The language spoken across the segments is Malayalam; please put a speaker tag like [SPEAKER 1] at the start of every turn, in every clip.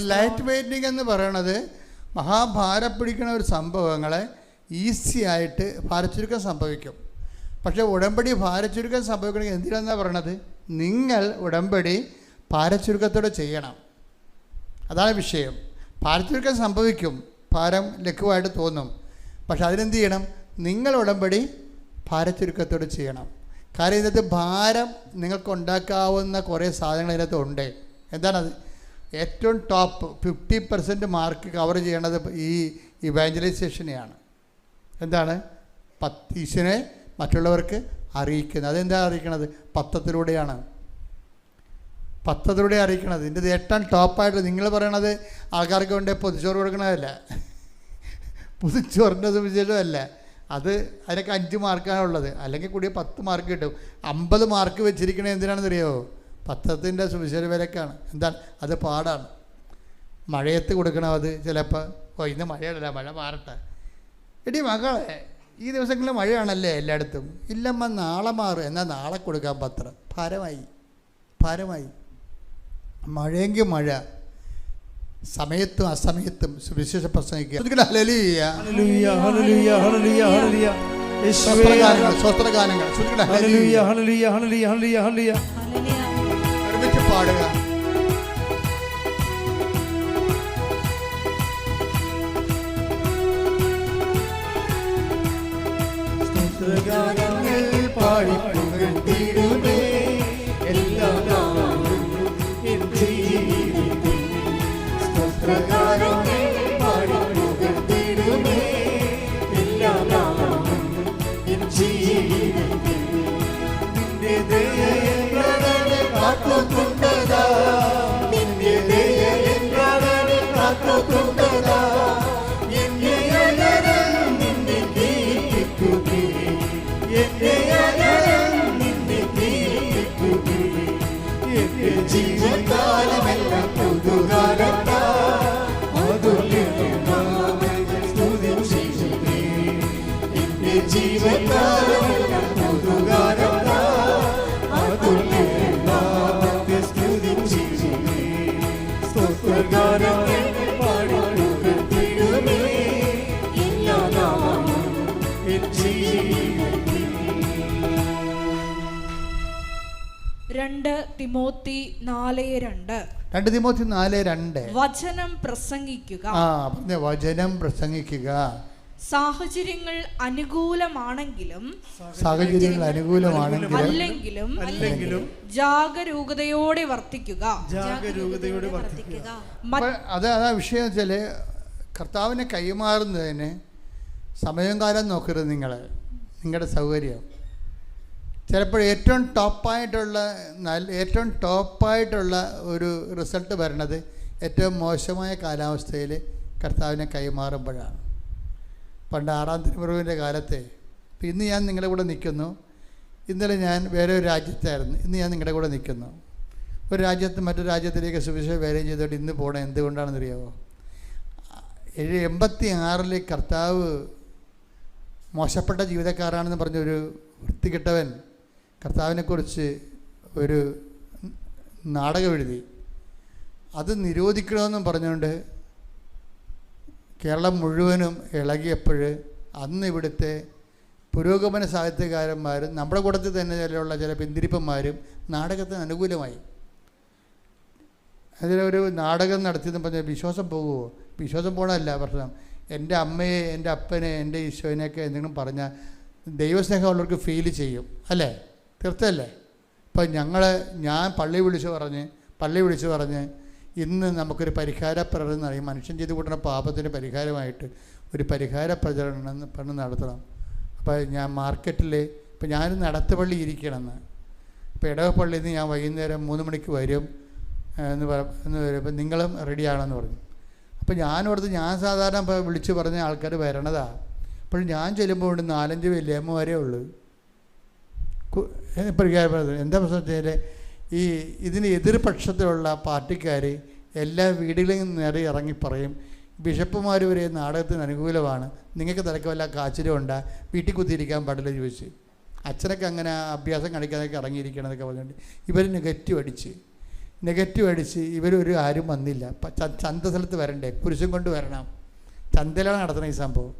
[SPEAKER 1] ലൈറ്റ് വെയ്റ്റിംഗ് എന്ന് പറയണത് മഹാഭാരം പിടിക്കുന്ന ഒരു സംഭവങ്ങളെ ഈസി ആയിട്ട് ഭാരച്ചുരുക്കം സംഭവിക്കും. പക്ഷേ ഉടമ്പടി ഭാരച്ചുരുക്കം സംഭവിക്കണമെങ്കിൽ എന്തിനാണെന്നാണ് പറയണത്? നിങ്ങൾ ഉടമ്പടി ഭാരച്ചുരുക്കത്തോടെ ചെയ്യണം. അതാണ് വിഷയം. ഭാരച്ചുരുക്കം സംഭവിക്കും. ഭാരം ലഘുവായിട്ട് തോന്നും. പക്ഷെ അതിനെന്ത് ചെയ്യണം? നിങ്ങൾ ഉടമ്പടി ഭാരച്ചുരുക്കത്തോടെ ചെയ്യണം. കാര്യം ഇതിനകത്ത് ഭാരം നിങ്ങൾക്ക് ഉണ്ടാക്കാവുന്ന കുറേ സാധനങ്ങൾ ഇതിനകത്ത് ഉണ്ട്. എന്താണത് ഏറ്റവും top fifty percent mark cover ചെയ്യണത് ഈ ഇവാഞ്ചലൈസേഷനെയാണ് എന്താണ്? പത്ത് ഈശ്വനെ മറ്റുള്ളവർക്ക് അറിയിക്കുന്നത്. അതെന്താ അറിയിക്കണത്? പത്രത്തിലൂടെയാണ്. പത്രത്തിലൂടെ അറിയിക്കണത്. ഇതിന്റെ ഏറ്റവും ടോപ്പായിട്ട് നിങ്ങൾ പറയണത് ആൾക്കാർക്ക് വേണ്ടി പൊതിച്ചോറ് കൊടുക്കണതല്ല. പൊതിച്ചോറിന്റെ സുവിശേഷമല്ല. അത് അതിനൊക്കെ അഞ്ച് മാർക്കാണ് ഉള്ളത് അല്ലെങ്കിൽ കൂടിയ പത്ത് മാർക്ക് കിട്ടും. അമ്പത് മാർക്ക് വെച്ചിരിക്കണത് എന്തിനാണെന്ന് അറിയാമോ പത്രത്തിന്റെ സുവിശേഷ വിലക്കാണ്. എന്താണ്? അത് പാടാണ്. മഴയത്ത് കൊടുക്കണം അത് ചിലപ്പോൾ? ഓ ഇന്ന് മഴയല്ല മഴ മാറട്ടെ. എടി മകളെ ഈ ദിവസങ്ങളിൽ മഴയാണല്ലേ എല്ലായിടത്തും? ഇല്ലമ്മ നാളെ മാറും. എന്നാൽ നാളെ കൊടുക്കാം പത്രം. ഭാരമായി. ഭാരമായി. മഴയെങ്കിൽ മഴ. സമയത്തും അസമയത്തും സുവിശേഷ പ്രസംഗിക്കുക. ശ്രദ്ധിക്കണം, hallelujah.
[SPEAKER 2] Hallelujah hallelujah hallelujah hallelujah യേശുവേ.
[SPEAKER 1] സ്വസ്ത്രഗാനങ്ങൾ സ്വസ്ത്രഗാനങ്ങൾ ഒരുമിച്ച് പാടുക.
[SPEAKER 2] സ്തുതിഗാനങ്ങൾ പാടി പുകഴ്ത്തിടുമേ
[SPEAKER 3] രണ്ട് തിമോത്തി നാല് രണ്ട്.
[SPEAKER 1] രണ്ട് തിമോത്തി നാല് രണ്ട്.
[SPEAKER 3] വചനം പ്രസംഗിക്കുക.
[SPEAKER 1] ആ വചനം പ്രസംഗിക്കുക.
[SPEAKER 3] സാഹചര്യങ്ങൾ അനുകൂലമാണെങ്കിലും
[SPEAKER 1] സാഹചര്യങ്ങൾ അനുകൂലമാണെങ്കിലും
[SPEAKER 3] അല്ലെങ്കിലും
[SPEAKER 2] അല്ലെങ്കിലും
[SPEAKER 3] ജാഗരൂകതയോടെ വർത്തിക്കുക.
[SPEAKER 2] ജാഗരൂകതയോടെ
[SPEAKER 1] അത് അതാ വിഷയം വെച്ചാൽ കർത്താവിനെ കൈമാറുന്നതിന് സമയം കാലം നോക്കരുത് നിങ്ങൾ നിങ്ങളുടെ സൗകര്യം. ചിലപ്പോൾ ഏറ്റവും ടോപ്പായിട്ടുള്ള നല്ല ഏറ്റവും ടോപ്പായിട്ടുള്ള ഒരു റിസൾട്ട് വരണത് ഏറ്റവും മോശമായ കാലാവസ്ഥയിൽ കർത്താവിനെ കൈമാറുമ്പോഴാണ്. പണ്ട് ആറാം തിരുമുറിവിന്റെ കാലത്തെ. ഇപ്പം ഇന്ന് ഞാൻ നിങ്ങളുടെ കൂടെ നിൽക്കുന്നു. ഇന്നലെ ഞാൻ വേറെ ഒരു രാജ്യത്തായിരുന്നു. ഇന്ന് ഞാൻ നിങ്ങളുടെ കൂടെ നിൽക്കുന്നു. ഒരു രാജ്യത്ത് മറ്റൊരു രാജ്യത്തിലേക്ക് സുവിശേഷം വേറെ ചെയ്തോട്ട് ഇന്ന് പോകണം എന്തുകൊണ്ടാണെന്ന് അറിയാമോ ഏഴ് എൺപത്തി ആറിലെ കർത്താവ് മോശപ്പെട്ട ജീവിതക്കാരാണെന്ന് പറഞ്ഞൊരു വൃത്തികെട്ടവൻ കർത്താവിനെക്കുറിച്ച് ഒരു നാടകം എഴുതി അത് നിരോധിക്കണമെന്നും പറഞ്ഞുകൊണ്ട് കേരളം മുഴുവനും ഇളകിയപ്പോൾ അന്ന് ഇവിടുത്തെ പുരോഗമന സാഹിത്യകാരന്മാരും നമ്മുടെ കൂട്ടത്തിൽ തന്നെ ചിലയുള്ള ചില പിന്തിരിപ്പന്മാരും നാടകത്തിന് അനുകൂലമായി. അതിലൊരു നാടകം നടത്തിയെന്ന് പറഞ്ഞാൽ വിശ്വാസം പോകുമോ വിശ്വാസം പോകണമല്ല പ്രശ്നം. എന്റെ അമ്മയെ എന്റെ അപ്പനെ എന്റെ ഈശോനെയൊക്കെ എന്തെങ്കിലും പറഞ്ഞാൽ ദൈവസ്നേഹമുള്ളവർക്ക് ഫീൽ ചെയ്യും. അല്ലേ? തീർച്ചയല്ലേ ഇപ്പം ഞങ്ങൾ ഞാൻ പള്ളി വിളിച്ച് പറഞ്ഞ് പള്ളി വിളിച്ച് പറഞ്ഞ് ഇന്ന് നമുക്കൊരു പരിഹാര പ്രകടനം അറിയാം മനുഷ്യൻ ചെയ്ത് കൂട്ടുന്ന പാപത്തിന് പരിഹാരമായിട്ട് ഒരു പരിഹാര പ്രചരണം പണം നടത്തണം. അപ്പോൾ ഞാൻ മാർക്കറ്റിൽ ഇപ്പം ഞാൻ നടത്തുപള്ളി ഇരിക്കണമെന്ന്. ഇപ്പോൾ ഇടവപ്പള്ളിയിൽ നിന്ന് ഞാൻ വൈകുന്നേരം മൂന്ന് മണിക്ക് വരും എന്ന് പറ എന്ന് വരുമ്പോൾ നിങ്ങളും റെഡിയാണെന്ന് പറഞ്ഞു. അപ്പോൾ ഞാനോടത്ത് ഞാൻ സാധാരണ ഇപ്പോൾ വിളിച്ച് പറഞ്ഞ ആൾക്കാർ വരണതാണ് അപ്പോൾ ഞാൻ ചെല്ലുമ്പോൾ ഇവിടെ നാലഞ്ച് വലിയമ്മമാരേ ഉള്ളൂ. എന്താ പ്രശ്നം വെച്ചാൽ ഈ ഇതിന് എതിർപക്ഷത്തിലുള്ള പാർട്ടിക്കാർ എല്ലാ വീടുകളിൽ നേരെ ഇറങ്ങി പറയും ബിഷപ്പുമാർ വരെ നാടകത്തിന് അനുകൂലമാണ്. നിങ്ങൾക്ക് തിരക്ക് വല്ല കാച്ചിലും ഉണ്ടാ? വീട്ടിൽ കുത്തിയിരിക്കാൻ പാടില്ല ചോദിച്ച്. അച്ഛനൊക്കെ അങ്ങനെ അഭ്യാസം കാണിക്കാനൊക്കെ ഇറങ്ങിയിരിക്കണമെന്നൊക്കെ പറഞ്ഞുകൊണ്ട് ഇവർ നെഗറ്റീവ് അടിച്ച്. നെഗറ്റീവ് അടിച്ച് ഇവരൊരു ആരും വന്നില്ല. ചന്ത സ്ഥലത്ത് വരണ്ടേ? കുരിശും കൊണ്ട് വരണം. ചന്തയിലാണ് നടത്തുന്നത് ഈ സംഭവം.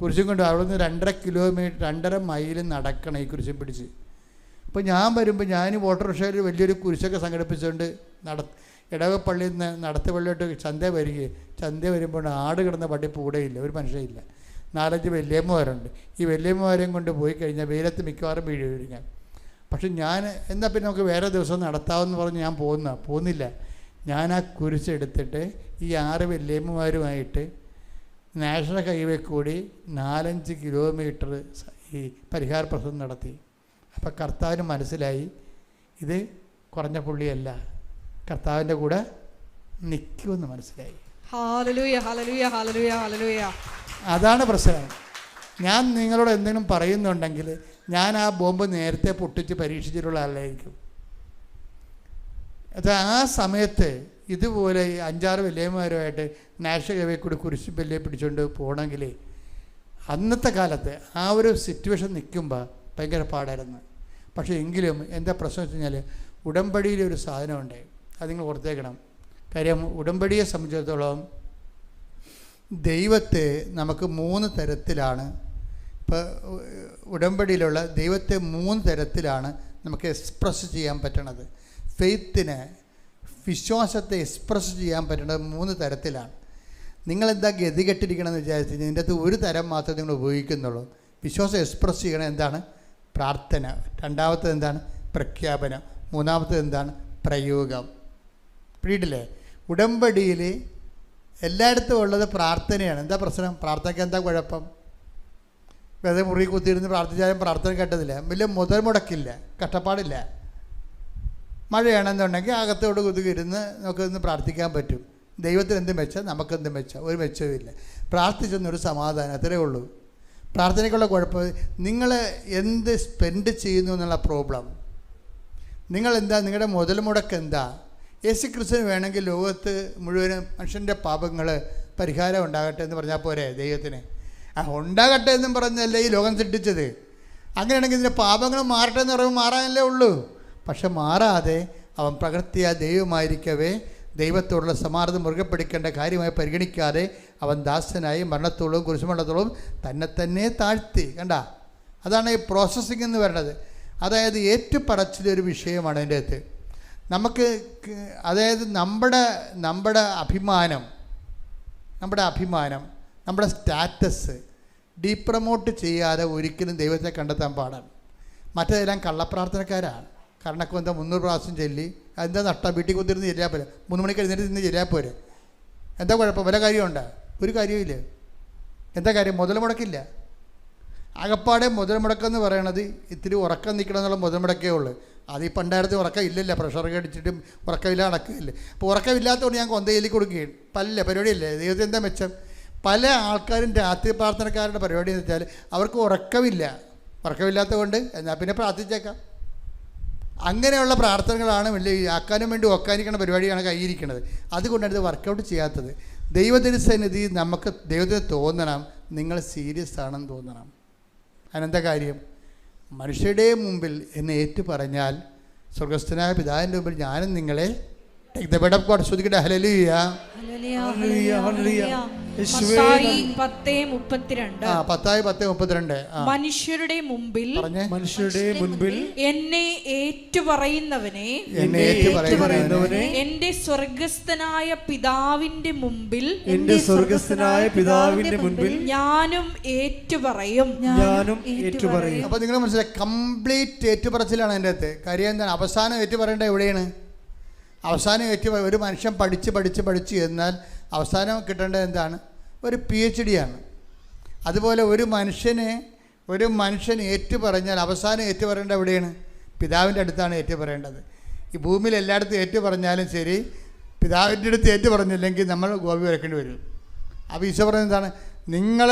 [SPEAKER 1] കുരിശും കൊണ്ട് അവിടെ നിന്ന് രണ്ടര കിലോമീറ്റർ രണ്ടര മൈൽ നടക്കണം ഈ കുരിശും പിടിച്ച്. അപ്പോൾ ഞാൻ വരുമ്പോൾ ഞാൻ ഓട്ടോറിക്ഷയിൽ വലിയൊരു കുരിശൊക്കെ സംഘടിപ്പിച്ചുകൊണ്ട് നട ഇടവപ്പള്ളിയിൽ നിന്ന് നടത്തുപള്ളിയോട്ട് ചന്ത വരികയും. ചന്ത വരുമ്പോൾ ആട് കിടന്ന പട്ടി പൂടെയില്ല ഒരു മനുഷ്യയില്ല നാലഞ്ച് വല്യമ്മമാരുണ്ട്. ഈ വല്യമ്മമാരെയും കൊണ്ട് പോയി കഴിഞ്ഞാൽ വെയിലത്ത് മിക്കവാറും വീഴ് ഞാൻ. പക്ഷെ ഞാൻ എന്നാൽ പിന്നെ നമുക്ക് വേറെ ദിവസം നടത്താമെന്ന് പറഞ്ഞ് ഞാൻ പോകുന്ന പോകുന്നില്ല ഞാൻ ആ കുരിശെടുത്തിട്ട് ഈ ആറ് വല്യമ്മമാരുമായിട്ട് നാഷണൽ ഹൈവേ കൂടി നാലഞ്ച് കിലോമീറ്റർ ഈ പരിഹാര പ്രസവം നടത്തി. അപ്പം കർത്താവിന് മനസ്സിലായി ഇത് കുറഞ്ഞ പുള്ളിയല്ല. കർത്താവിന്റെ കൂടെ നിൽക്കുമെന്ന് മനസ്സിലായി. അതാണ് പ്രശ്നം. ഞാൻ നിങ്ങളോട് എന്തെങ്കിലും പറയുന്നുണ്ടെങ്കിൽ ഞാൻ ആ ബോംബ് നേരത്തെ പൊട്ടിച്ച് പരീക്ഷിച്ചിട്ടുള്ള ആളായിരിക്കും. അത് ആ സമയത്ത് ഇതുപോലെ അഞ്ചാറ് വലിയമാരുമായിട്ട് നാഷണൽ ഹൈവേ കൂടി കുരിശ് വലിയ പിടിച്ചുകൊണ്ട് പോകണമെങ്കിൽ അന്നത്തെ കാലത്ത് ആ ഒരു സിറ്റുവേഷൻ നിൽക്കുമ്പോൾ ഭയങ്കര പാടായിരുന്നു. പക്ഷേ എങ്കിലും എന്താ പ്രശ്നം വെച്ച് കഴിഞ്ഞാൽ ഉടമ്പടിയിലെ ഒരു സാധനമുണ്ട്. അത് നിങ്ങൾ ഓർത്തേക്കണം. കാര്യം ഉടമ്പടിയെ സംബന്ധിച്ചിടത്തോളം ദൈവത്തെ നമുക്ക് മൂന്ന് തരത്തിലാണ്. ഇപ്പോൾ ഉടമ്പടിയിലുള്ള ദൈവത്തെ മൂന്ന് തരത്തിലാണ് നമുക്ക് എക്സ്പ്രസ് ചെയ്യാൻ പറ്റണത്. ഫെയ്ത്തിന് വിശ്വാസത്തെ എക്സ്പ്രസ് ചെയ്യാൻ പറ്റുന്നത് മൂന്ന് തരത്തിലാണ്. നിങ്ങളെന്താ ഗതികെട്ടിരിക്കണമെന്ന് വിചാരിച്ചു കഴിഞ്ഞാൽ ഇതിന്റെ അകത്ത് ഒരു തരം മാത്രമേ നിങ്ങൾ ഉപയോഗിക്കുന്നുള്ളൂ. വിശ്വാസം എക്സ്പ്രസ് ചെയ്യണം എന്താണ്? പ്രാർത്ഥന. രണ്ടാമത്തത് എന്താണ്? പ്രഖ്യാപനം. മൂന്നാമത്തത് എന്താണ്? പ്രയോഗം. പിടിയിട്ടില്ലേ ഉടമ്പടിയിൽ എല്ലായിടത്തും ഉള്ളത് പ്രാർത്ഥനയാണ്. എന്താ പ്രശ്നം? പ്രാർത്ഥനയ്ക്ക് എന്താ കുഴപ്പം? വെറുതെ മുറി കുത്തിയിരുന്ന് പ്രാർത്ഥിച്ചാലും പ്രാർത്ഥന കേട്ടതില്ല. വലിയ മുതൽ മുടക്കില്ല കഷ്ടപ്പാടില്ല. മഴയാണെന്നുണ്ടെങ്കിൽ അകത്തോട് കുതുകിരുന്ന് നമുക്ക് ഇന്ന് പ്രാർത്ഥിക്കാൻ പറ്റും. ദൈവത്തിന് എന്ത് മെച്ചം? നമുക്കെന്ത് മെച്ചം? ഒരു മെച്ചവും ഇല്ല പ്രാർത്ഥിച്ചെന്നൊരു സമാധാനം. അത്രേ ഉള്ളൂ. പ്രാർത്ഥനയ്ക്കുള്ള കുഴപ്പം നിങ്ങൾ എന്ത് സ്പെൻഡ് ചെയ്യുന്നു എന്നുള്ള പ്രോബ്ലം നിങ്ങൾ എന്താ നിങ്ങളുടെ മുതൽ മുടക്ക് എന്താ? യേശു ക്രിസ്തുവിന് വേണമെങ്കിൽ ലോകത്ത് മുഴുവനും മനുഷ്യന്റെ പാപങ്ങൾ പരിഹാരം ഉണ്ടാകട്ടെ എന്ന് പറഞ്ഞാൽ പോരെ ദൈവത്തിന്? ആ ഉണ്ടാകട്ടെ എന്നും പറഞ്ഞല്ലേ ഈ ലോകം സൃഷ്ടിച്ചത്? അങ്ങനെയാണെങ്കിൽ ഇതിന്റെ പാപങ്ങൾ മാറട്ടെ എന്ന് പറയുമ്പോൾ മാറാനല്ലേ ഉള്ളൂ. പക്ഷെ മാറാതെ അവൻ പ്രകൃതിയ ദൈവമായിരിക്കവേ ദൈവത്തോടുള്ള സമാർദ്ദം മുറുകെ പിടിക്കേണ്ട കാര്യമായി പരിഗണിക്കാതെ അവൻ ദാസനായി മരണത്തോളം കുരിശുമരണത്തോളം തന്നെ തന്നെ താഴ്ത്തി കണ്ട? അതാണ് ഈ പ്രോസസ്സിംഗ് എന്ന് പറയുന്നത്. അതായത് ഏറ്റുപറച്ചിലൊരു വിഷയമാണ് അതിന്റെ അകത്ത്. നമുക്ക് അതായത് നമ്മുടെ നമ്മുടെ അഭിമാനം നമ്മുടെ അഭിമാനം നമ്മുടെ സ്റ്റാറ്റസ് ഡീപ്രമോട്ട് ചെയ്യാതെ ഒരിക്കലും ദൈവത്തെ കണ്ടെത്താൻ പാടാണ്. മറ്റേതെല്ലാം കള്ളപ്രാർത്ഥനക്കാരാണ്. കരണക്ക് എന്താ മുന്നൂറ് പ്രാവശ്യം ചൊല്ലി എന്താ നട്ട വീട്ടിൽ കുത്തിരുന്ന് ചെല്ലാൻ പോരെ. മൂന്ന് മണിക്ക് എഴുന്നേറ്റ് നിന്ന് ചെല്ലാൻ പോരെ. എന്താ കുഴപ്പം? വല്ല കാര്യമുണ്ടോ? ഒരു കാര്യമില്ല എന്താ കാര്യം? മുതൽ മുടക്കില്ല. അകപ്പാടെ മുതൽ മുടക്കം പറയണത് ഇത്തിരി ഉറക്കം നിൽക്കണം എന്നുള്ള മുതൽ മുടക്കേ ഉള്ളൂ. അത് ഈ പണ്ടായിരത്തി ഉറക്കം ഇല്ലല്ല. പ്രഷർ അടിച്ചിട്ടും ഉറക്കമില്ല നടക്കില്ല. അപ്പോൾ ഉറക്കമില്ലാത്തതുകൊണ്ട് ഞാൻ കൊന്തയിലി കൊടുക്കുകയാണ്. പല്ല പരിപാടിയല്ലേ? ദൈവത്തിന് എന്താ മെച്ചം? പല ആൾക്കാരും രാത്രി പ്രാർത്ഥനക്കാരുടെ പരിപാടി എന്ന് വെച്ചാൽ അവർക്ക് ഉറക്കമില്ല. ഉറക്കമില്ലാത്തത് കൊണ്ട് എന്നാൽ പിന്നെ പ്രാർത്ഥിച്ചേക്കാം. അങ്ങനെയുള്ള പ്രാർത്ഥനകളാണ് വലിയ ആക്കാനും വേണ്ടി ഒക്കാനിക്കണ പരിപാടിയാണ് കൈയിരിക്കുന്നത് അതുകൊണ്ടാണ് ഇത് വർക്കൗട്ട് ചെയ്യാത്തത്. ദൈവത്തിന് സന്നിധി നമുക്ക് ദൈവത്തിന് തോന്നണം നിങ്ങൾ സീരിയസ് ആണെന്ന് തോന്നണം. അതിനെന്താ കാര്യം? മനുഷ്യരുടെ മുമ്പിൽ എന്നെ ഏറ്റു പറഞ്ഞാൽ സ്വർഗസ്ഥനായ പിതാവിന്റെ മുമ്പിൽ ഞാനും നിങ്ങളെ take the bed of God hallelujah.
[SPEAKER 3] മനുഷ്യരുടെ മുമ്പിൽ
[SPEAKER 2] മനുഷ്യരുടെ മുൻപിൽ
[SPEAKER 3] എന്നെ ഏറ്റുപറയുന്നവനെ
[SPEAKER 1] എന്നെ ഏറ്റുപറയുന്നവനെ പറയുന്നവനെ
[SPEAKER 3] എന്റെ സ്വർഗസ്ഥനായ പിതാവിന്റെ മുമ്പിൽ
[SPEAKER 2] എന്റെ സ്വർഗസ്ഥനായ പിതാവിന്റെ മുമ്പിൽ
[SPEAKER 3] ഞാനും ഏറ്റുപറയും.
[SPEAKER 2] ഞാനും ഏറ്റുപറയും.
[SPEAKER 1] അപ്പൊ നിങ്ങൾ മനസ്സിലായി കംപ്ലീറ്റ് ഏറ്റുപറച്ചിലാണ് എന്റെ അകത്ത്. കാര്യം എന്താണ്? അവസാനം ഏറ്റുപറയേണ്ടത് എവിടെയാണ്? അവസാനം ഏറ്റു ഒരു മനുഷ്യൻ പഠിച്ച് പഠിച്ച് പഠിച്ച് എന്നാൽ അവസാനം കിട്ടേണ്ടത് എന്താണ്? ഒരു പി എച്ച് ഡി ആണ്. അതുപോലെ ഒരു മനുഷ്യനെ ഒരു മനുഷ്യൻ ഏറ്റു പറഞ്ഞാൽ അവസാനം ഏറ്റു പറയേണ്ടത് എവിടെയാണ്? പിതാവിന്റെ അടുത്താണ് ഏറ്റു പറയേണ്ടത് ഈ ഭൂമിയിൽ എല്ലായിടത്തും ഏറ്റു പറഞ്ഞാലും ശരി പിതാവിന്റെ അടുത്ത് ഏറ്റു പറഞ്ഞില്ലെങ്കിൽ നമ്മൾ ഗോപി വരക്കേണ്ടി വരും. അപ്പോൾ ഈശോ പറഞ്ഞത് എന്താണ്? നിങ്ങൾ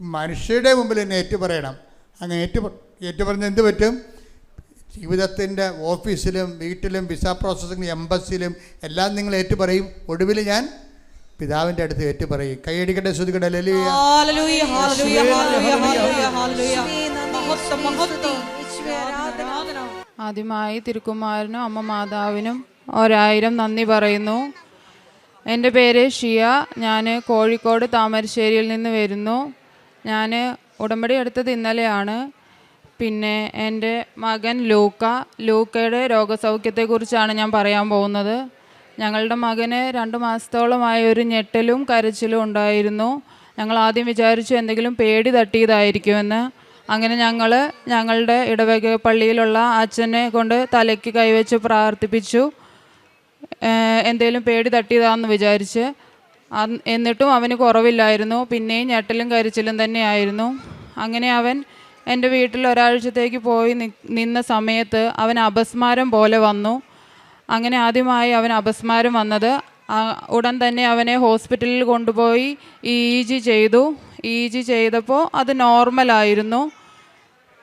[SPEAKER 1] മനുഷ്യരുടെ മുമ്പിൽ തന്നെ ഏറ്റു പറയണം അങ്ങനെ ഏറ്റു ഏറ്റു പറഞ്ഞാൽ എന്ത് പറ്റും? ജീവിതത്തിന്റെ ഓഫീസിലും വീട്ടിലും വിസ പ്രോസസ്സിംഗ് എംബസിലും എല്ലാം നിങ്ങൾ ഏറ്റു പറയും ഒടുവിൽ ഞാൻ പിതാവിന്റെ അടുത്ത് ഏറ്റു പറയും. കൈയടിക്കട്ടെ ശ്രുതിക്കട്ടെ
[SPEAKER 3] hallelujah, hallelujah, hallelujah, hallelujah, hallelujah. മഹത്വം, മഹത്വം. ആരാധന.
[SPEAKER 4] ആദ്യമായി തിരുക്കുമാരനും അമ്മ മാതാവിനും ഒരായിരം നന്ദി പറയുന്നു. എന്റെ പേര് ഷിയ. ഞാൻ കോഴിക്കോട് താമരശ്ശേരിയിൽ നിന്ന് വരുന്നു. ഞാൻ ഉടമ്പടി എടുത്തത് ഇന്നലെയാണ്. പിന്നെ എന്റെ മകൻ ലൂക്ക. ലൂക്കയുടെ രോഗസൗഖ്യത്തെക്കുറിച്ചാണ് ഞാൻ പറയാൻ പോകുന്നത്. ഞങ്ങളുടെ മകന് രണ്ട് മാസത്തോളമായ ഒരു ഞെട്ടലും കരച്ചിലും ഉണ്ടായിരുന്നു. ഞങ്ങൾ ആദ്യം വിചാരിച്ചു എന്തെങ്കിലും പേടി തട്ടിയതായിരിക്കുമെന്ന്. അങ്ങനെ ഞങ്ങൾ ഞങ്ങളുടെ ഇടവക പള്ളിയിലുള്ള അച്ഛനെ കൊണ്ട് തലയ്ക്ക് കൈവച്ച് പ്രാർത്ഥിപ്പിച്ചു. എന്തെങ്കിലും പേടി തട്ടിയതാണെന്ന് വിചാരിച്ച്. എന്നിട്ടും അവന് കുറവില്ലായിരുന്നു. പിന്നെയും ഞെട്ടലും കരച്ചിലും തന്നെയായിരുന്നു. അങ്ങനെ അവൻ എന്റെ വീട്ടിൽ ഒരാഴ്ചത്തേക്ക് പോയി നിന്ന സമയത്ത് അവൻ അപസ്മാരം പോലെ വന്നു. അങ്ങനെ ആദ്യമായി അവൻ അപസ്മാരം വന്നത്. ഉടൻ തന്നെ അവനെ ഹോസ്പിറ്റലിൽ കൊണ്ടുപോയി ഇ ജി ചെയ്തു. ഇ ജി ചെയ്തപ്പോൾ അത് നോർമലായിരുന്നു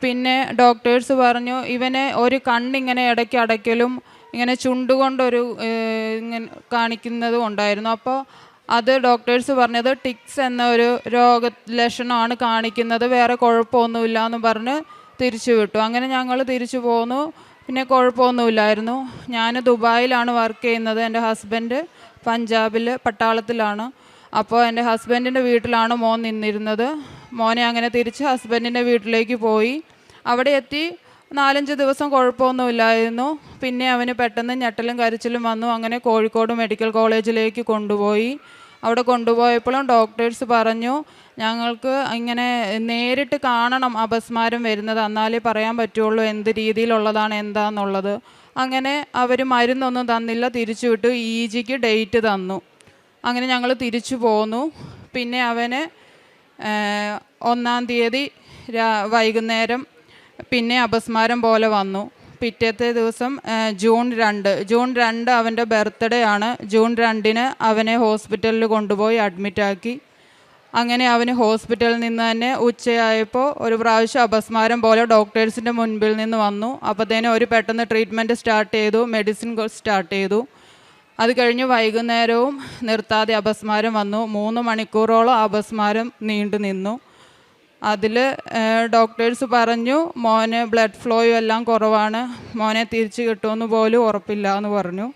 [SPEAKER 4] പിന്നെ ഡോക്ടേഴ്സ് പറഞ്ഞു ഇവനെ ഒരു കണ്ണിങ്ങനെ ഇടയ്ക്ക് അടയ്ക്കലും ഇങ്ങനെ ചുണ്ടുകൊണ്ടൊരു ഇങ്ങനെ കാണിക്കുന്നതും ഉണ്ടായിരുന്നു. അപ്പോൾ അത് ഡോക്ടേഴ്സ് പറഞ്ഞത് ടിക്സ് എന്നൊരു രോഗ ലക്ഷണമാണ് കാണിക്കുന്നത്. വേറെ കുഴപ്പമൊന്നുമില്ല എന്ന് പറഞ്ഞ് തിരിച്ചു വിട്ടു. അങ്ങനെ ഞങ്ങൾ തിരിച്ചു പോന്നു. പിന്നെ കുഴപ്പമൊന്നുമില്ലായിരുന്നു. ഞാൻ ദുബായിലാണ് വർക്ക് ചെയ്യുന്നത്. എന്റെ ഹസ്ബൻഡ് പഞ്ചാബിൽ പട്ടാളത്തിലാണ്. അപ്പോൾ എന്റെ ഹസ്ബൻഡിന്റെ വീട്ടിലാണ് മോൻ നിന്നിരുന്നത്. മോനെ അങ്ങനെ തിരിച്ച് ഹസ്ബൻഡിന്റെ വീട്ടിലേക്ക് പോയി. അവിടെ എത്തി. നാലഞ്ച് ദിവസം കുഴപ്പമൊന്നുമില്ലായിരുന്നു. പിന്നെ അവന് പെട്ടെന്ന് ഞെട്ടലും കരച്ചിലും വന്നു. അങ്ങനെ കോഴിക്കോട് മെഡിക്കൽ കോളേജിലേക്ക് കൊണ്ടുപോയി. അവിടെ കൊണ്ടുപോയപ്പോഴും ഡോക്ടേഴ്സ് പറഞ്ഞു ഞങ്ങൾക്ക് ഇങ്ങനെ നേരിട്ട് കാണണം അപസ്മാരം വരുന്നത്. എന്നാലേ പറയാൻ പറ്റുള്ളൂ എന്ത് രീതിയിലുള്ളതാണ് എന്താന്നുള്ളത്. അങ്ങനെ അവർ മരുന്നൊന്നും തന്നില്ല തിരിച്ചു വിട്ടു. ഇ ജിക്ക് ഡേറ്റ് തന്നു. അങ്ങനെ ഞങ്ങൾ തിരിച്ചു പോന്നു. പിന്നെ അവന് ഒന്നാം തീയതി വൈകുന്നേരം പിന്നെ അപസ്മാരം പോലെ വന്നു. പിറ്റേത്തെ ദിവസം ജൂൺ രണ്ട്. ജൂൺ രണ്ട് അവന്റെ ബർത്ത്ഡേ ആണ്. ജൂൺ രണ്ടിന് അവനെ ഹോസ്പിറ്റലിൽ കൊണ്ടുപോയി അഡ്മിറ്റാക്കി. അങ്ങനെ അവന് ഹോസ്പിറ്റലിൽ നിന്ന് തന്നെ ഉച്ചയായപ്പോൾ ഒരു പ്രാവശ്യം അപസ്മാരം പോലെ ഡോക്ടേഴ്സിന്റെ മുൻപിൽ നിന്ന് വന്നു. അപ്പോഴത്തേനും ഒരു പെട്ടെന്ന് ട്രീറ്റ്മെന്റ് സ്റ്റാർട്ട് ചെയ്തു മെഡിസിൻ സ്റ്റാർട്ട് ചെയ്തു. അത് കഴിഞ്ഞ് വൈകുന്നേരവും നിർത്താതെ അപസ്മാരം വന്നു. മൂന്ന് മണിക്കൂറോളം അപസ്മാരം നീണ്ടു നിന്നു. അതിൽ ഡോക്ടേഴ്സ് പറഞ്ഞു മോനെ ബ്ലഡ് ഫ്ലോയും എല്ലാം കുറവാണ്. മോനെ തിരിച്ചു കിട്ടുമെന്ന് പോലും ഉറപ്പില്ല എന്ന് പറഞ്ഞു.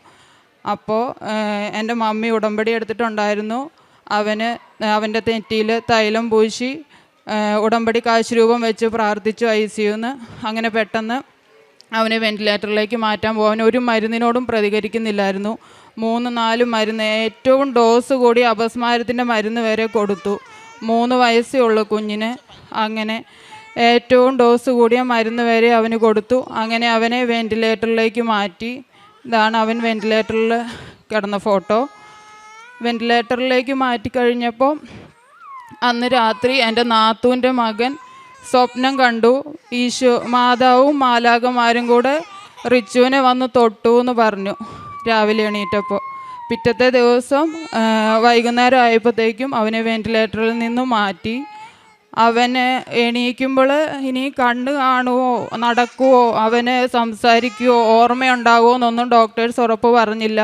[SPEAKER 4] അപ്പോൾ എന്റെ മമ്മി ഉടമ്പടി എടുത്തിട്ടുണ്ടായിരുന്നു. അവന് അവന്റെ നെറ്റിയിൽ തൈലം പൂശി ഉടമ്പടി കാശ് രൂപം വെച്ച് പ്രാർത്ഥിച്ചു ഐ സിയുന്ന് അങ്ങനെ പെട്ടെന്ന് അവനെ വെന്റിലേറ്ററിലേക്ക് മാറ്റാൻ പോകാൻ ഒരു മരുന്നിനോടും പ്രതികരിക്കുന്നില്ലായിരുന്നു. മൂന്ന് നാല് മരുന്ന് ഏറ്റവും ഡോസ് കൂടി അപസ്മാരത്തിന്റെ മരുന്ന് വരെ കൊടുത്തു. മൂന്ന് വയസ്സേ ഉള്ളൂ കുഞ്ഞിന്. അങ്ങനെ ഏറ്റവും ഡോസ് കൂടിയ മരുന്ന് വരെ അവന് കൊടുത്തു. അങ്ങനെ അവനെ വെന്റിലേറ്ററിലേക്ക് മാറ്റി. ഇതാണ് അവൻ വെന്റിലേറ്ററിൽ കിടന്ന ഫോട്ടോ. വെന്റിലേറ്ററിലേക്ക് മാറ്റിക്കഴിഞ്ഞപ്പോൾ അന്ന് രാത്രി എന്റെ നാത്തൂന്റെ മകൻ സ്വപ്നം കണ്ടു. ഈശോ മാതാവും മാലാകന്മാരും കൂടെ റിച്ചുവിനെ വന്ന് തൊട്ടു എന്ന് പറഞ്ഞു. രാവിലെ എണീറ്റപ്പോൾ. പിറ്റത്തെ ദിവസം വൈകുന്നേരം ആയപ്പോഴത്തേക്കും അവനെ വെന്റിലേറ്ററിൽ നിന്ന് മാറ്റി. അവനെ എണീക്കുമ്പോൾ ഇനി കണ്ണ് കാണുമോ നടക്കുമോ അവനെ സംസാരിക്കുമോ ഓർമ്മയുണ്ടാകുമോ എന്നൊന്നും ഡോക്ടേഴ്സ് ഉറപ്പ് പറഞ്ഞില്ല.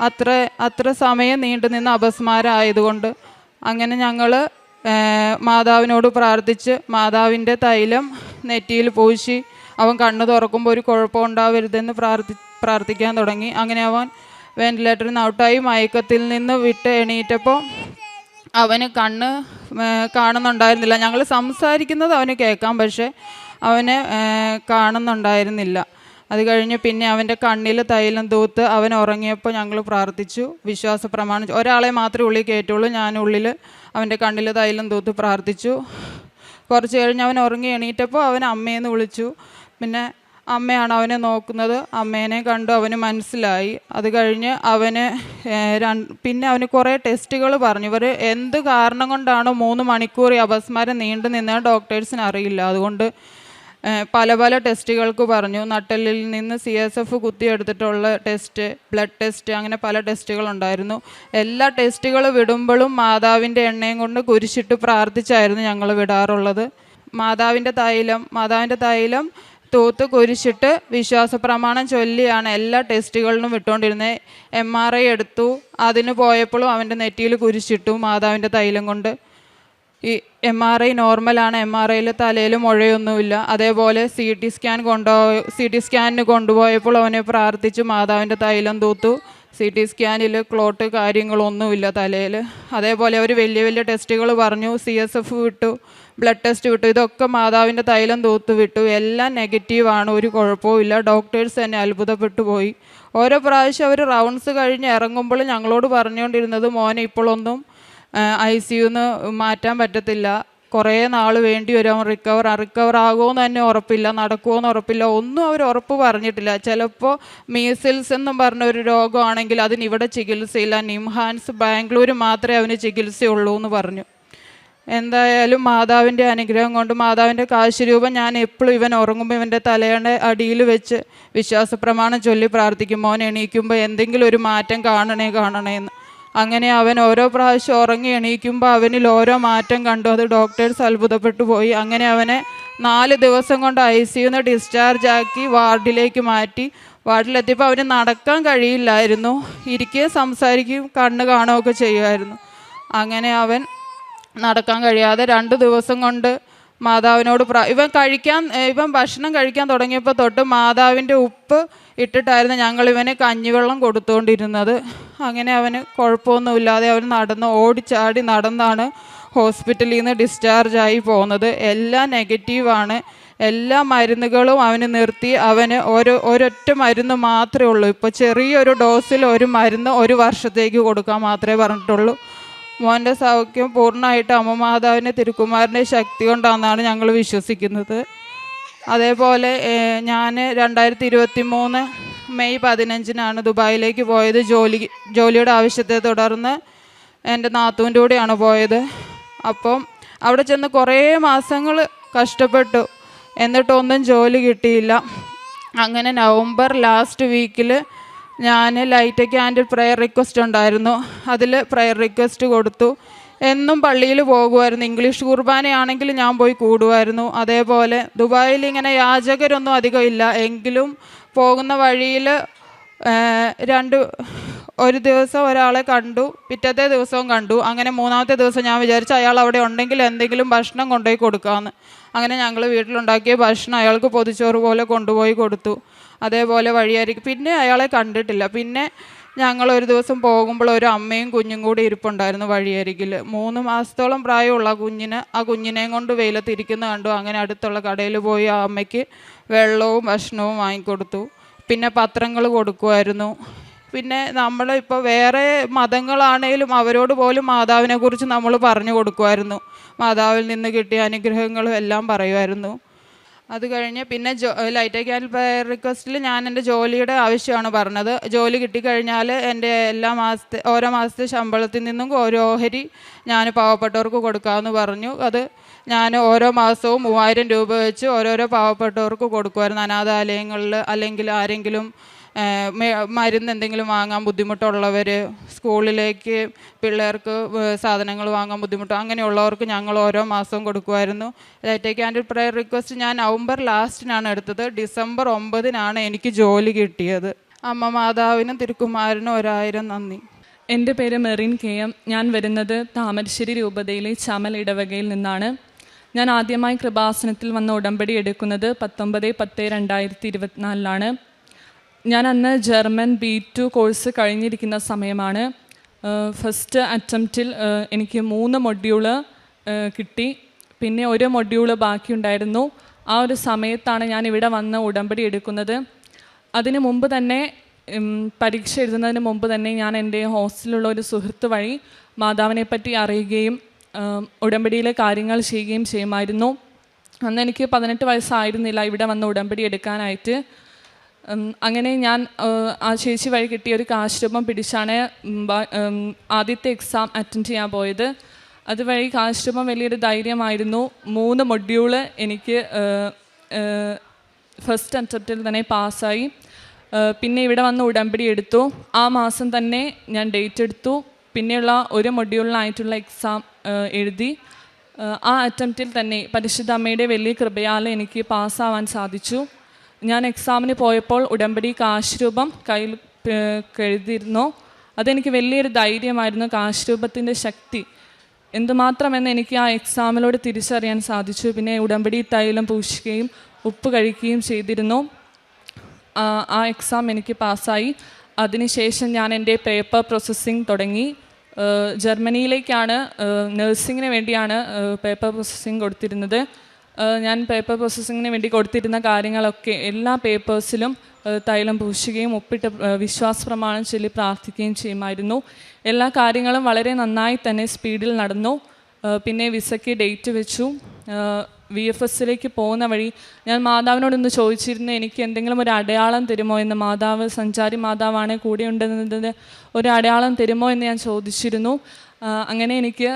[SPEAKER 4] അത്ര അത്ര സമയം നീണ്ടു നിന്ന് അപസ്മാരമായതുകൊണ്ട് അങ്ങനെ ഞങ്ങൾ മാതാവിനോട് പ്രാർത്ഥിച്ച് മാതാവിന്റെ തൈലം നെറ്റിയിൽ പൂശി അവൻ കണ്ണു തുറക്കുമ്പോൾ ഒരു കുഴപ്പം ഉണ്ടാവരുതെന്ന് പ്രാർത്ഥി പ്രാർത്ഥിക്കാൻ തുടങ്ങി. അങ്ങനെ അവൻ വെന്റിലേറ്ററിൽ നിന്ന് ഔട്ടായി മയക്കത്തിൽ നിന്ന് വിട്ട് എണീറ്റപ്പോൾ അവന് കണ്ണ് കാണുന്നുണ്ടായിരുന്നില്ല. ഞങ്ങൾ സംസാരിക്കുന്നത് അവന് കേൾക്കാം പക്ഷേ അവന് കാണുന്നുണ്ടായിരുന്നില്ല. അത് കഴിഞ്ഞ് പിന്നെ അവന്റെ കണ്ണിൽ തൈലം തൂത്ത് അവൻ ഉറങ്ങിയപ്പോൾ ഞങ്ങൾ പ്രാർത്ഥിച്ചു. വിശ്വാസ പ്രമാണം ഒരാളെ മാത്രമേ ഉള്ളിൽ കയറ്റുള്ളൂ. ഞാൻ ഉള്ളിൽ അവന്റെ കണ്ണിൽ തൈലം തൂത്ത് പ്രാർത്ഥിച്ചു. കുറച്ച് കഴിഞ്ഞ് അവൻ ഉറങ്ങി എണീറ്റപ്പോൾ അവൻ അമ്മയെന്ന് വിളിച്ചു. പിന്നെ അമ്മയാണ് അവനെ നോക്കുന്നത്. അമ്മേനെ കണ്ടു അവന് മനസ്സിലായി. അത് കഴിഞ്ഞ് അവന് പിന്നെ അവന് കുറേ ടെസ്റ്റുകൾ പറഞ്ഞു. ഇവർ എന്ത് കാരണം കൊണ്ടാണ് മൂന്ന് മണിക്കൂർ അപസ്മാരം നീണ്ടു നിന്ന് ഡോക്ടേഴ്സിന് അറിയില്ല. അതുകൊണ്ട് പല പല ടെസ്റ്റുകൾക്ക് പറഞ്ഞു. നട്ടലിൽ നിന്ന് സി എസ് എഫ് കുത്തിയെടുത്തിട്ടുള്ള ടെസ്റ്റ് ബ്ലഡ് ടെസ്റ്റ് അങ്ങനെ പല ടെസ്റ്റുകളുണ്ടായിരുന്നു. എല്ലാ ടെസ്റ്റുകൾ വിടുമ്പോഴും മാതാവിന്റെ എണ്ണയും കൊണ്ട് കുരിശിട്ട് പ്രാർത്ഥിച്ചായിരുന്നു ഞങ്ങൾ വിടാറുള്ളത്. മാതാവിന്റെ തൈലം മാതാവിന്റെ തൈലം തൂത്ത് കുരിശിട്ട് വിശ്വാസ പ്രമാണം ചൊല്ലിയാണ് എല്ലാ ടെസ്റ്റുകളിലും വിട്ടുകൊണ്ടിരുന്നത് എം ആർ ഐ എടുത്തു. അതിന് പോയപ്പോഴും അവന്റെ നെറ്റിയിൽ കുരിശിട്ടു മാതാവിന്റെ തൈലം കൊണ്ട്. ഈ എം ആർ ഐ നോർമലാണ്. എം ആർ ഐയിൽ തലയിൽ മുഴയൊന്നുമില്ല. അതേപോലെ സി ടി സ്കാൻ കൊണ്ടോ സി ടി സ്കാനിന് കൊണ്ടുപോയപ്പോൾ അവനെ പ്രാർത്ഥിച്ചു മാതാവിന്റെ തൈലം തൂത്തു. സി ടി സ്കാനിൽ ക്ലോട്ട് കാര്യങ്ങളൊന്നുമില്ല തലയിൽ അതേപോലെ അവർ വലിയ വലിയ ടെസ്റ്റുകൾ പറഞ്ഞു സി എസ് എഫ് വിട്ടു ബ്ലഡ് ടെസ്റ്റ് വിട്ടു. ഇതൊക്കെ മാതാവിന്റെ തൈലം തൂത്ത് വിട്ടു. എല്ലാം നെഗറ്റീവാണ് ഒരു കുഴപ്പവും ഡോക്ടേഴ്സ് തന്നെ അത്ഭുതപ്പെട്ടു പോയി. ഓരോ പ്രാവശ്യം അവർ റൗണ്ട്സ് കഴിഞ്ഞ് ഇറങ്ങുമ്പോൾ ഞങ്ങളോട് പറഞ്ഞുകൊണ്ടിരുന്നത് മോനെ ഇപ്പോഴൊന്നും ഐ സിയുന്ന് മാറ്റാൻ പറ്റത്തില്ല. കുറേ നാൾ വേണ്ടി വരും. അവൻ റിക്കവർ റിക്കവർ ആകുമോയെന്ന് തന്നെ ഉറപ്പില്ല. നടക്കുമോയെന്ന് ഉറപ്പില്ല. ഒന്നും അവർ ഉറപ്പ് പറഞ്ഞിട്ടില്ല. ചിലപ്പോൾ മീസിൽസ് എന്നും പറഞ്ഞ ഒരു രോഗമാണെങ്കിൽ അതിന് ഇവിടെ ചികിത്സയില്ല. നിംഹാൻസ് ബാംഗ്ലൂർ മാത്രമേ അവന് ചികിത്സയുള്ളൂ എന്ന് പറഞ്ഞു. എന്തായാലും മാതാവിന്റെ അനുഗ്രഹം കൊണ്ട് മാതാവിന്റെ കാശുരൂപം ഞാൻ എപ്പോഴും ഇവൻ ഉറങ്ങുമ്പോൾ ഇവന്റെ തലയുടെ അടിയിൽ വെച്ച് വിശ്വാസപ്രമാണം ചൊല്ലി പ്രാർത്ഥിക്കും. മോൻ എണീക്കുമ്പോൾ എന്തെങ്കിലും ഒരു മാറ്റം കാണണേ കാണണേ എന്ന് അങ്ങനെ അവൻ ഓരോ പ്രാവശ്യം ഉറങ്ങി എണീക്കുമ്പോൾ അവനിൽ ഓരോ മാറ്റം കണ്ടു. അത് ഡോക്ടേഴ്സ് അത്ഭുതപ്പെട്ടു പോയി. അങ്ങനെ അവനെ നാല് ദിവസം കൊണ്ട് ഐ സിയുന്ന് ഡിസ്ചാർജ് ആക്കി വാർഡിലേക്ക് മാറ്റി. വാർഡിലെത്തിയപ്പോൾ അവന് നടക്കാൻ കഴിയില്ലായിരുന്നു. ഇരിക്കുകയും സംസാരിക്കുകയും കണ്ണ് കാണുകയൊക്കെ ചെയ്യുമായിരുന്നു. അങ്ങനെ അവൻ നടക്കാൻ കഴിയാതെ രണ്ട് ദിവസം കൊണ്ട് മാതാവിനോട് പ്ര ഇവൻ കഴിക്കാൻ ഇവൻ ഭക്ഷണം കഴിക്കാൻ തുടങ്ങിയപ്പോൾ തൊട്ട് മാതാവിന്റെ ഉപ്പ് ഇട്ടിട്ടായിരുന്നു ഞങ്ങൾ ഇവന് കഞ്ഞിവെള്ളം കൊടുത്തുകൊണ്ടിരുന്നത് അങ്ങനെ അവന് കുഴപ്പമൊന്നുമില്ലാതെ അവൻ നടന്ന് ഓടിച്ചാടി നടന്നാണ് ഹോസ്പിറ്റലിൽ നിന്ന് ഡിസ്ചാർജായി പോകുന്നത്. എല്ലാം നെഗറ്റീവാണ് എല്ലാ മരുന്നുകളും അവന് നിർത്തി. അവന് ഒരു ഒരൊറ്റ മരുന്ന് മാത്രമേ ഉള്ളൂ. ഇപ്പോൾ ചെറിയൊരു ഡോസിൽ ഒരു മരുന്ന് ഒരു വർഷത്തേക്ക് കൊടുക്കാൻ മാത്രമേ പറഞ്ഞിട്ടുള്ളൂ. മോന്റെ സൗഖ്യം പൂർണമായിട്ട് അമ്മ മാതാവിന്റെ തിരുക്കുമാരന്റെ ശക്തി കൊണ്ടാണെന്നാണ് ഞങ്ങൾ വിശ്വസിക്കുന്നത്. അതേപോലെ ഞാൻ രണ്ടായിരത്തി ഇരുപത്തി മൂന്ന് മെയ് പതിനഞ്ചിനാണ് ദുബായിലേക്ക് പോയത്. ജോലി ജോലിയുടെ ആവശ്യത്തെ തുടർന്ന് എന്റെ നാത്തൂന്റെ കൂടെയാണ് പോയത്. അപ്പം അവിടെ ചെന്ന് കുറേ മാസങ്ങൾ കഷ്ടപ്പെട്ടു. എന്നിട്ടൊന്നും ജോലി കിട്ടിയില്ല. അങ്ങനെ നവംബർ ലാസ്റ്റ് വീക്കിൽ ഞാൻ ലൈറ്റ് ക്യാൻഡിൽ പ്രയർ റിക്വസ്റ്റ് ഉണ്ടായിരുന്നു. അതിൽ പ്രയർ റിക്വസ്റ്റ് കൊടുത്തു. എന്നും പള്ളിയിൽ പോകുമായിരുന്നു ഇംഗ്ലീഷ് കുർബാനയാണെങ്കിൽ ഞാൻ പോയി കൂടുമായിരുന്നു അതേപോലെ ദുബായിൽ ഇങ്ങനെ യാചകരൊന്നും അധികം ഇല്ല. എങ്കിലും പോകുന്ന വഴിയിൽ രണ്ട് ഒരു ദിവസം ഒരാളെ കണ്ടു. പിറ്റത്തെ ദിവസവും കണ്ടു. അങ്ങനെ മൂന്നാമത്തെ ദിവസം ഞാൻ വിചാരിച്ചു അയാൾ അവിടെ ഉണ്ടെങ്കിൽ എന്തെങ്കിലും ഭക്ഷണം കൊണ്ടുപോയി കൊടുക്കാമെന്ന് അങ്ങനെ ഞങ്ങൾ വീട്ടിലുണ്ടാക്കിയ ഭക്ഷണം അയാൾക്ക് പൊതിച്ചോറ് പോലെ കൊണ്ടുപോയി കൊടുത്തു. അതേപോലെ വഴിയായിരിക്കും പിന്നെ അയാളെ കണ്ടിട്ടില്ല. പിന്നെ ഞങ്ങൾ ഒരു ദിവസം പോകുമ്പോൾ ഒരു അമ്മയും കുഞ്ഞും കൂടി ഇരിപ്പുണ്ടായിരുന്നു വഴിയരികിൽ. മൂന്ന് മാസത്തോളം പ്രായമുള്ള കുഞ്ഞിന് ആ കുഞ്ഞിനെയും കൊണ്ട് വെയിലത്തിരിക്കുന്ന കണ്ടു. അങ്ങനെ അടുത്തുള്ള കടയിൽ പോയി ആ അമ്മയ്ക്ക് വെള്ളവും ഭക്ഷണവും വാങ്ങിക്കൊടുത്തു. പിന്നെ പത്രങ്ങൾ കൊടുക്കുമായിരുന്നു. പിന്നെ നമ്മൾ ഇപ്പോൾ വേറെ മതങ്ങളാണേലും അവരോട് പോലും മാതാവിനെ കുറിച്ച് നമ്മൾ പറഞ്ഞു കൊടുക്കുമായിരുന്നു. മാതാവിൽ നിന്ന് കിട്ടിയ അനുഗ്രഹങ്ങളും എല്ലാം പറയുമായിരുന്നു. അത് കഴിഞ്ഞ് പിന്നെ ജോ ലൈറ്റ് ക്യാൻ പ്രയർ റിക്വസ്റ്റിൽ ഞാൻ എന്റെ ജോലിയുടെ ആവശ്യമാണ് പറഞ്ഞത്. ജോലി കിട്ടിക്കഴിഞ്ഞാൽ എന്റെ എല്ലാ മാസത്തെ ഓരോ മാസത്തെ ശമ്പളത്തിൽ നിന്നും ഓരോ ഓഹരി ഞാൻ പാവപ്പെട്ടവർക്ക് കൊടുക്കാമെന്ന് പറഞ്ഞു. അത് ഞാൻ ഓരോ മാസവും മൂവായിരം രൂപ വെച്ച് ഓരോരോ പാവപ്പെട്ടവർക്ക് കൊടുക്കുമായിരുന്നു. അനാഥാലയങ്ങളിൽ അല്ലെങ്കിൽ ആരെങ്കിലും മരുന്ന് എന്തെങ്കിലും വാങ്ങാൻ ബുദ്ധിമുട്ടുള്ളവർ സ്കൂളിലേക്ക് പിള്ളേർക്ക് സാധനങ്ങൾ വാങ്ങാൻ ബുദ്ധിമുട്ട് അങ്ങനെയുള്ളവർക്ക് ഞങ്ങൾ ഓരോ മാസവും കൊടുക്കുമായിരുന്നു. ലൈറ്റ് ക്യാൻഡിൽ പ്രയർ റിക്വസ്റ്റ് ഞാൻ നവംബർ ലാസ്റ്റിനാണ് എടുത്തത്. ഡിസംബർ ഒമ്പതിനാണ് എനിക്ക് ജോലി കിട്ടിയത്. അമ്മ മാതാവിനും തിരുക്കുമാരനും ഒരായിരം നന്ദി.
[SPEAKER 5] എന്റെ പേര് മെറിൻ കെ എം. ഞാൻ വരുന്നത് താമരശ്ശേരി രൂപതയിലെ ചമൽ ഇടവകയിൽ നിന്നാണ്. ഞാൻ ആദ്യമായി കൃപാസനത്തിൽ വന്ന ഉടമ്പടി എടുക്കുന്നത് പത്തൊമ്പത് പത്ത് രണ്ടായിരത്തി ഇരുപത്തിനാലിലാണ്. ഞാൻ അന്ന് ജർമ്മൻ ബി ടു കോഴ്സ് കഴിഞ്ഞിരിക്കുന്ന സമയമാണ്. ഫസ്റ്റ് അറ്റംപ്റ്റിൽ എനിക്ക് മൂന്ന് മൊഡ്യൂൾ കിട്ടി. പിന്നെ ഒരു മൊഡ്യൂൾ ബാക്കിയുണ്ടായിരുന്നു. ആ ഒരു സമയത്താണ് ഞാൻ ഇവിടെ വന്ന് ഉടമ്പടി എടുക്കുന്നത്. അതിനു മുമ്പ് തന്നെ പരീക്ഷ എഴുതുന്നതിന് മുമ്പ് തന്നെ ഞാൻ എന്റെ ഹോസ്റ്റലിലുള്ള ഒരു സുഹൃത്ത് വഴി മാതാവിനെ പറ്റി അറിയുകയും ഉടമ്പടിയിലെ കാര്യങ്ങൾ ചെയ്യുകയും ചെയ്യുമായിരുന്നു. അന്ന് എനിക്ക് പതിനെട്ട് വയസ്സായിരുന്നില്ല ഇവിടെ വന്ന് ഉടമ്പടി എടുക്കാനായിട്ട്. അങ്ങനെ ഞാൻ ആ ചേച്ചി വഴി കിട്ടിയ ഒരു കാശ് രൂപം പിടിച്ചാണ് ആദ്യത്തെ എക്സാം അറ്റൻഡ് ചെയ്യാൻ പോയത്. അതുവഴി കാശ് രൂപം വലിയൊരു ധൈര്യമായിരുന്നു. മൂന്ന് മൊഡ്യൂൾ എനിക്ക് ഫസ്റ്റ് അറ്റംപ്റ്റിൽ തന്നെ പാസ്സായി. പിന്നെ ഇവിടെ വന്ന് ഉടമ്പടി എടുത്തു. ആ മാസം തന്നെ ഞാൻ ഡേറ്റ് എടുത്തു. പിന്നെയുള്ള ഒരു മൊഡ്യൂളിനായിട്ടുള്ള എക്സാം എഴുതി. ആ അറ്റംപ്റ്റിൽ തന്നെ പരിശുദ്ധ അമ്മയുടെ വലിയ കൃപയാൽ എനിക്ക് പാസ്സാവാൻ സാധിച്ചു. ഞാൻ എക്സാമിന് പോയപ്പോൾ ഉടമ്പടി കാശ് രൂപം കയ്യിൽ കഴുതിയിരുന്നു അതെനിക്ക് വലിയൊരു ധൈര്യമായിരുന്നു കാശ് രൂപത്തിന്റെ ശക്തി. എന്തുമാത്രമെന്ന് എനിക്ക് ആ എക്സാമിലൂടെ തിരിച്ചറിയാൻ സാധിച്ചു. പിന്നെ ഉടമ്പടി തൈലം പൂശുകയും ഉപ്പ് കഴിക്കുകയും ചെയ്തിരുന്നു. ആ എക്സാം എനിക്ക് പാസ്സായി. അതിനുശേഷം ഞാൻ എന്റെ പേപ്പർ പ്രോസസ്സിങ് തുടങ്ങി. ജർമ്മനിയിലേക്കാണ് നഴ്സിങ്ങിന് വേണ്ടിയാണ് പേപ്പർ പ്രോസസ്സിങ് കൊടുത്തിരുന്നത്. ഞാൻ പേപ്പർ പ്രോസസ്സിങ്ങിന് വേണ്ടി കൊടുത്തിരുന്ന കാര്യങ്ങളൊക്കെ എല്ലാ പേപ്പേഴ്സിലും തൈലം പൂശുകയും ഒപ്പിട്ട് വിശ്വാസ പ്രമാണം ചൊല്ലി പ്രാർത്ഥിക്കുകയും ചെയ്യുമായിരുന്നു. എല്ലാ കാര്യങ്ങളും വളരെ നന്നായി തന്നെ സ്പീഡിൽ നടന്നു. പിന്നെ വിസയ്ക്ക് ഡേറ്റ് വെച്ചു. വി എഫ് എസിലേക്ക് പോകുന്ന വഴി ഞാൻ മാതാവിനോടൊന്ന് ചോദിച്ചിരുന്നു എനിക്ക് എന്തെങ്കിലും ഒരു അടയാളം തരുമോ? എന്ന് മാതാവ് സഞ്ചാരി മാതാവാണ് കൂടെ ഉണ്ടെന്നത് ഒരു അടയാളം തരുമോ എന്ന് ഞാൻ ചോദിച്ചിരുന്നു. അങ്ങനെ എനിക്ക്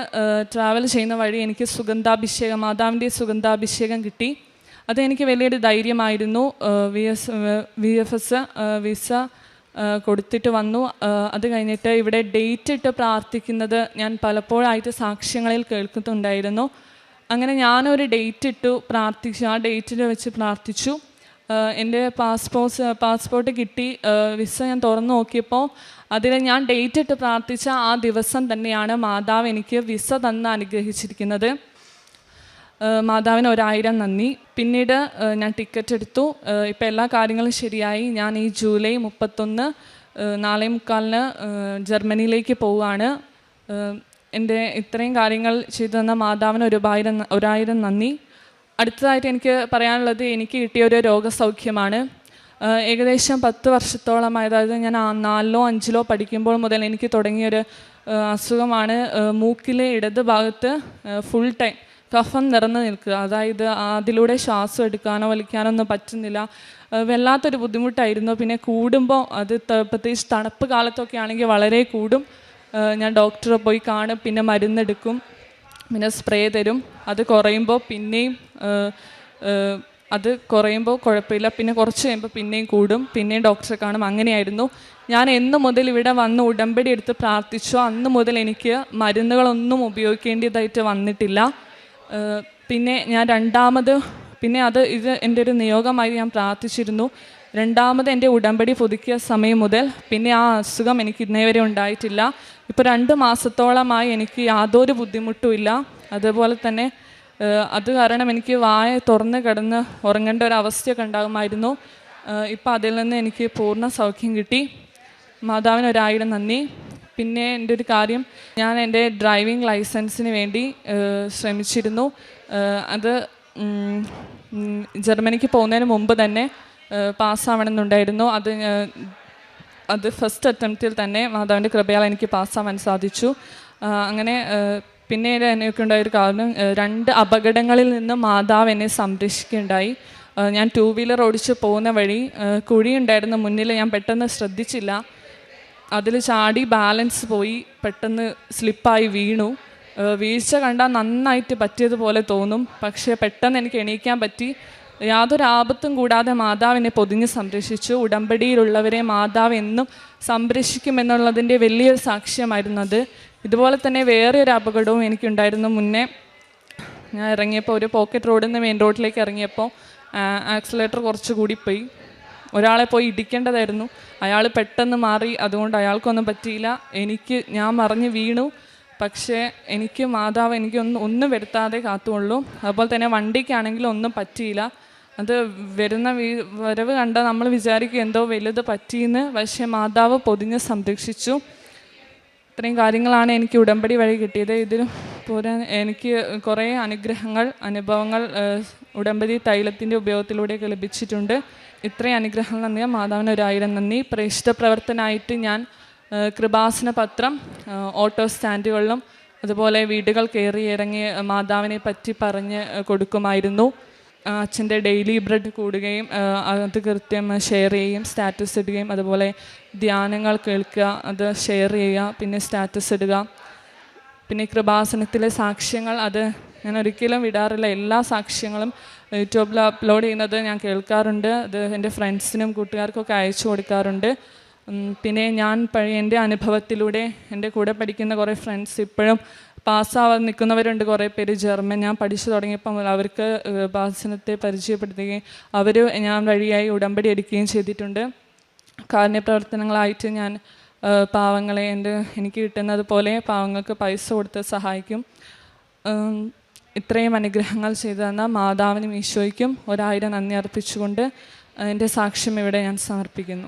[SPEAKER 5] ട്രാവൽ ചെയ്യുന്ന വഴി എനിക്ക് സുഗന്ധാഭിഷേകം മാതാവിന്റെ സുഗന്ധാഭിഷേകം കിട്ടി. അത് എനിക്ക് വലിയൊരു ധൈര്യമായിരുന്നു. V S V F S visa കൊടുത്തിട്ട് വന്നു. അത് കഴിഞ്ഞിട്ട് ഇവിടെ ഡേറ്റ് ഇട്ട് പ്രാർത്ഥിക്കുന്നത് ഞാൻ പലപ്പോഴായിട്ട് സാക്ഷ്യങ്ങളിൽ കേൾക്കുന്നുണ്ടായിരുന്നു. അങ്ങനെ ഞാനൊരു ഡേറ്റ് ഇട്ടു പ്രാർത്ഥിച്ചു. ആ ഡേറ്റിൽ വെച്ച് പ്രാർത്ഥിച്ചു. എന്റെ പാസ്പോർട്ട് പാസ്പോർട്ട് കിട്ടി. വിസ ഞാൻ തുറന്നു നോക്കിയപ്പോൾ അതിൽ ഞാൻ ഡേറ്റ് ഇട്ട് പ്രാർത്ഥിച്ച ആ ദിവസം തന്നെയാണ് മാതാവ് എനിക്ക് വിസ തന്ന് അനുഗ്രഹിച്ചിരിക്കുന്നത്. മാതാവിന് ഒരായിരം നന്ദി. പിന്നീട് ഞാൻ ടിക്കറ്റ് എടുത്തു. ഇപ്പം എല്ലാ കാര്യങ്ങളും ശരിയായി. ഞാൻ ഈ ജൂലൈ മുപ്പത്തൊന്ന് നാളെ മുക്കാലിന് ജർമ്മനിയിലേക്ക് പോവുകയാണ്. എന്റെ ഇത്രയും കാര്യങ്ങൾ ചെയ്തു തന്ന മാതാവിന് ഒരുപായിരം ഒരായിരം നന്ദി. അടുത്തതായിട്ട് എനിക്ക് പറയാനുള്ളത് എനിക്ക് കിട്ടിയ ഒരു രോഗസൗഖ്യമാണ്. ഏകദേശം പത്ത് വർഷത്തോളമായി അതായത് ഞാൻ നാലിലോ അഞ്ചിലോ പഠിക്കുമ്പോൾ മുതൽ എനിക്ക് തുടങ്ങിയൊരു അസുഖമാണ് മൂക്കിലെ ഇടത് ഭാഗത്ത് ഫുൾ ടൈം കഫം നിറഞ്ഞു നിൽക്കുക. അതായത് അതിലൂടെ ശ്വാസം എടുക്കാനോ വലിക്കാനോ ഒന്നും പറ്റുന്നില്ല. വല്ലാത്തൊരു ബുദ്ധിമുട്ടായിരുന്നു. പിന്നെ കൂടുമ്പോൾ അത് പ്രത്യേകിച്ച് തണുപ്പ് കാലത്തൊക്കെ ആണെങ്കിൽ വളരെ കൂടും. ഞാൻ ഡോക്ടറെ പോയി കാണും പിന്നെ മരുന്നെടുക്കും പിന്നെ സ്പ്രേ തരും. അത് കുറയുമ്പോൾ പിന്നെയും അത് കുറയുമ്പോൾ കുഴപ്പമില്ല. പിന്നെ കുറച്ച് കഴിയുമ്പോൾ പിന്നെയും കൂടും. പിന്നെയും ഡോക്ടറെ കാണും. അങ്ങനെയായിരുന്നു. ഞാൻ എന്ന് മുതൽ ഇവിടെ വന്ന് ഉടമ്പടി എടുത്ത് പ്രാർത്ഥിച്ചോ. അന്ന് മുതൽ എനിക്ക് മരുന്നുകളൊന്നും ഉപയോഗിക്കേണ്ടതായിട്ട് വന്നിട്ടില്ല. പിന്നെ ഞാൻ രണ്ടാമത് പിന്നെ അത് ഇത് എന്റെ ഒരു നിയോഗമായി ഞാൻ പ്രാർത്ഥിച്ചിരുന്നു. രണ്ടാമത് എന്റെ ഉടമ്പടി പുതുക്കിയ സമയം മുതൽ പിന്നെ ആ അസുഖം എനിക്ക് ഇന്നേ വരെ ഉണ്ടായിട്ടില്ല. ഇപ്പോൾ രണ്ട് മാസത്തോളമായി എനിക്ക് യാതൊരു ബുദ്ധിമുട്ടും ഇല്ല. അതുപോലെ തന്നെ അത് കാരണം എനിക്ക് വായ തുറന്ന് കിടന്ന് ഉറങ്ങേണ്ട ഒരു അവസ്ഥയൊക്കെ ഉണ്ടാകുമായിരുന്നു. ഇപ്പം അതിൽ നിന്ന് എനിക്ക് പൂർണ സൗഖ്യം കിട്ടി. മാതാവിന് ഒരായിരം നന്ദി. പിന്നെ എന്റെ ഒരു കാര്യം ഞാൻ എന്റെ ഡ്രൈവിംഗ് ലൈസൻസിന് വേണ്ടി ശ്രമിച്ചിരുന്നു. അത് ജർമ്മനിക്ക് പോകുന്നതിന് മുമ്പ് തന്നെ പാസ്സാവണമെന്നുണ്ടായിരുന്നു. അത് അത് ഫസ്റ്റ് അറ്റംപ്റ്റിൽ തന്നെ മാതാവിന്റെ കൃപയാൽ എനിക്ക് പാസ്സാവാൻ സാധിച്ചു. അങ്ങനെ പിന്നീട് ഉണ്ടായ ഒരു കാരണം രണ്ട് അപകടങ്ങളിൽ നിന്ന് മാതാവ് എന്നെ സംരക്ഷിക്കുകയുണ്ടായി. ഞാൻ ടൂ വീലർ ഓടിച്ച് പോകുന്ന വഴി കുഴിയുണ്ടായിരുന്നു മുന്നിൽ ഞാൻ പെട്ടെന്ന് ശ്രദ്ധിച്ചില്ല. അതിൽ ചാടി ബാലൻസ് പോയി പെട്ടെന്ന് സ്ലിപ്പായി വീണു. വീഴ്ച കണ്ടാൽ നന്നായിട്ട് പറ്റിയതുപോലെ തോന്നും പക്ഷേ പെട്ടെന്ന് എനിക്ക് എണീക്കാൻ പറ്റി. യാതൊരു ആപത്തും കൂടാതെ മാതാവിനെ പൊതിഞ്ഞ് സംരക്ഷിച്ചു. ഉടമ്പടിയിലുള്ളവരെ മാതാവ് എന്നും സംരക്ഷിക്കുമെന്നുള്ളതിന്റെ വലിയൊരു സാക്ഷ്യമായിരുന്നു അത്. ഇതുപോലെ തന്നെ വേറെ ഒരു അപകടവും എനിക്കുണ്ടായിരുന്നു. മുന്നേ ഞാൻ ഇറങ്ങിയപ്പോൾ ഒരു പോക്കറ്റ് റോഡിൽ നിന്ന് മെയിൻ റോഡിലേക്ക് ഇറങ്ങിയപ്പോൾ ആക്സിലേറ്റർ കുറച്ച് പോയി. ഒരാളെ പോയി ഇടിക്കേണ്ടതായിരുന്നു. അയാൾ പെട്ടെന്ന് മാറി. അതുകൊണ്ട് അയാൾക്കൊന്നും പറ്റിയില്ല. എനിക്ക് ഞാൻ മറിഞ്ഞ് വീണു. പക്ഷേ എനിക്ക് മാതാവ് എനിക്കൊന്നും ഒന്നും വരുത്താതെ കാത്തുള്ളൂ അതുപോലെ തന്നെ വണ്ടിക്കാണെങ്കിലും ഒന്നും പറ്റിയില്ല. അത് വരുന്ന വരവ് കണ്ട നമ്മൾ വിചാരിക്കും എന്തോ വലുത് പറ്റിയെന്ന്. പക്ഷേ മാതാവ് പൊതിഞ്ഞ് സംരക്ഷിച്ചു. ഇത്രയും കാര്യങ്ങളാണ് എനിക്ക് ഉടമ്പടി വഴി കിട്ടിയത്. ഇതിന് പോരാ എനിക്ക് കുറേ അനുഗ്രഹങ്ങൾ അനുഭവങ്ങൾ ഉടമ്പടി തൈലത്തിന്റെ ഉപയോഗത്തിലൂടെയൊക്കെ ലഭിച്ചിട്ടുണ്ട്. ഇത്രയും അനുഗ്രഹങ്ങൾ നന്ദി മാതാവിന് ഒരായിരം നന്ദി. പ്രേക്ഷിത പ്രവർത്തനമായിട്ട് ഞാൻ കൃപാസന പത്രം ഓട്ടോ സ്റ്റാൻഡുകളിലും അതുപോലെ വീടുകൾ കയറി ഇറങ്ങി മാതാവിനെ പറ്റി പറഞ്ഞ് കൊടുക്കുമായിരുന്നു. അച്ഛന്റെ ഡെയിലി ബ്രെഡ് കൂടുകയും അത് കൃത്യം ഷെയർ ചെയ്യുകയും സ്റ്റാറ്റസ് ഇടുകയും അതുപോലെ ധ്യാനങ്ങൾ കേൾക്കുക അത് ഷെയർ ചെയ്യുക പിന്നെ സ്റ്റാറ്റസ് ഇടുക. പിന്നെ കൃപാസനത്തിലെ സാക്ഷ്യങ്ങൾ അത് ഞാൻ ഒരിക്കലും വിടാറില്ല. എല്ലാ സാക്ഷ്യങ്ങളും യൂട്യൂബിൽ അപ്ലോഡ് ചെയ്യുന്നത് ഞാൻ കേൾക്കാറുണ്ട്. അത് എന്റെ ഫ്രണ്ട്സിനും കൂട്ടുകാർക്കൊക്കെ അയച്ചു കൊടുക്കാറുണ്ട്. പിന്നെ ഞാൻ എന്റെ അനുഭവത്തിലൂടെ എന്റെ കൂടെ പഠിക്കുന്ന കുറേ ഫ്രണ്ട്സ് ഇപ്പോഴും പാസ്സാവാൻ നിൽക്കുന്നവരുണ്ട്. കുറേ പേര് ജർമ്മൻ ഞാൻ പഠിച്ചു തുടങ്ങിയപ്പോൾ അവർക്ക് ഭാസനത്തെ പരിചയപ്പെടുത്തുകയും അവർ ഞാൻ വഴിയായി ഉടമ്പടി എടുക്കുകയും ചെയ്തിട്ടുണ്ട്. കാരുണ്യ പ്രവർത്തനങ്ങളായിട്ട് ഞാൻ പാവങ്ങളെ എന്റെ എനിക്ക് കിട്ടുന്നത് പോലെ പാവങ്ങൾക്ക് പൈസ കൊടുത്ത് സഹായിക്കും. ഇത്രയും അനുഗ്രഹങ്ങൾ ചെയ്തു തന്ന മാതാവിനും ഈശോയ്ക്കും ഒരായിരം നന്ദി അർപ്പിച്ചുകൊണ്ട് എന്റെ സാക്ഷ്യം ഇവിടെ ഞാൻ സമർപ്പിക്കുന്നു.